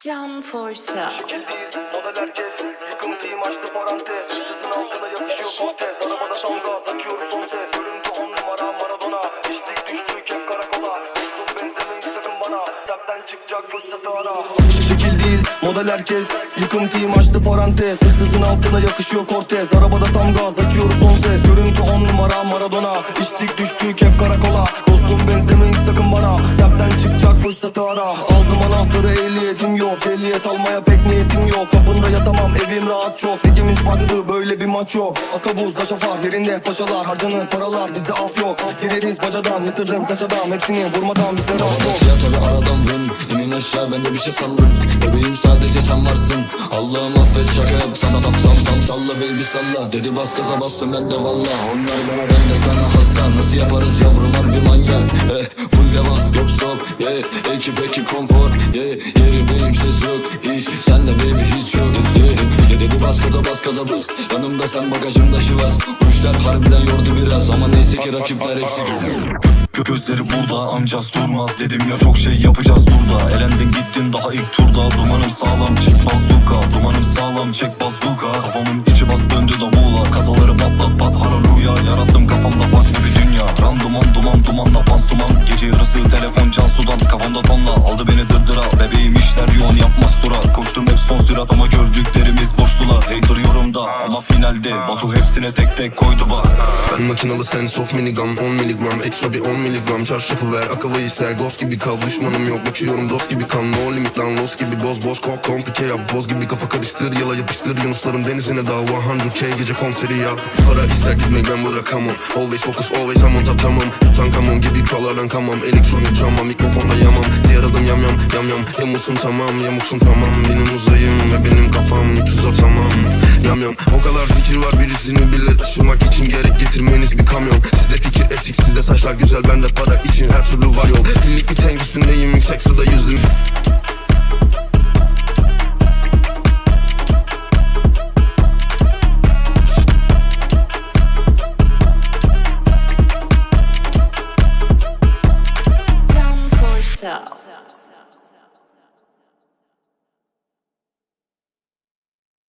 Can for sale. Şekildeyiz model herkes. Yıkım team açtı parantez. Sızın altına yakışıyor kortez Arabada tam gaz açıyoruz son ses çıkacak fırsatı ara. Şekil değil model herkes Yıkım team açtı parantez. Hırsızın altına yakışıyor kortez Arabada tam gaz açıyoruz son ses. Görüntü on numara Maradona. İçtik düştük hep karakola. Dostum benzemeyin sakın bana. Semtten çıkacak fırsatı ara. Aldım anahtarı ehliyetim yok. Ehliyet almaya pek niyetim yok. Kapında yatamam evim rahat çok. Ligimiz farklı böyle bir maç yok. Akabuz şafar yerinde paşalar Harcanır paralar. Bizde af yok. Gireriz bacadan yatırdım kaç adam Hepsini vurmadan bize rahat yok Ya tabi aradan vın Ben de bir şey sallın Bebeğim sadece sen varsın. Allah'ım affet şaka yap. Sam sam sam sam salla baby salla. Dedi bas gaza bastım ben de valla. Onlar bana ben de sana hasta. Nasıl yaparız yavrum harbi manyak. Eh, Full devam yok stop. Yeah. Ekip ekip konfor. Yeah. Yerimdeyim ses yok. Hiç Sen de baby hiç yok. Yeah. Bas Yanımda sen bagajımda şivas. Bu işler harbiden yordu biraz Ama neyse ki rakipler hepsi Gö- Gözleri burada amcaz durmaz Dedim ya çok şey yapacağız durda Elendin gittin daha ilk turda Dumanım sağlam çek bazuka Dumanım sağlam çek bazuka Kafamın içi bas döndü davula. Kasaları patlat pat haraluya Yarattım kafamda farklı bir dünya. Randuman duman dumanla pansuman Gece yarısı telefon can sudan. Kafamda tonla aldı beni dırdıra. Bebeğim işler yoğun yapmaz sura. Koştum hep son sürat ama gördüklerimiz boştular Hater yorumda ama finalde Batu hepsine tek tek koydu bak. Ben makinalı sense of minigun 10 miligram. Ekstra bir 10 miligram. Çarşafı ver akıllı ister Ghost gibi kal düşmanım yok. Bakıyorum dost gibi kan. No limit lan los gibi boz boz. Kok komplike yap. Boz gibi kafa karıştır Yala yapıştır. Yunusların denizine dava. 100k gece konseri ya Para ister gitmeyi ben bırakamam. Always focus always I'm on top tamam Tutankamon gibi krallardan kamam Elektronik drama mikrofonda yamam. Diğer adım yam yam yam yam. Yamuksun tamam yamuksun tamam. Benim uzayım ve benim kafam 300 tamam. Yam yam. O kadar fikir var birisini bile taşımak için gerek getirmeniz bir kamyon. Sizde fikir eksik sizde saçlar güzel bende para için her türlü var yol Birlik bir tank üstündeyim yüksek suda yüzdüm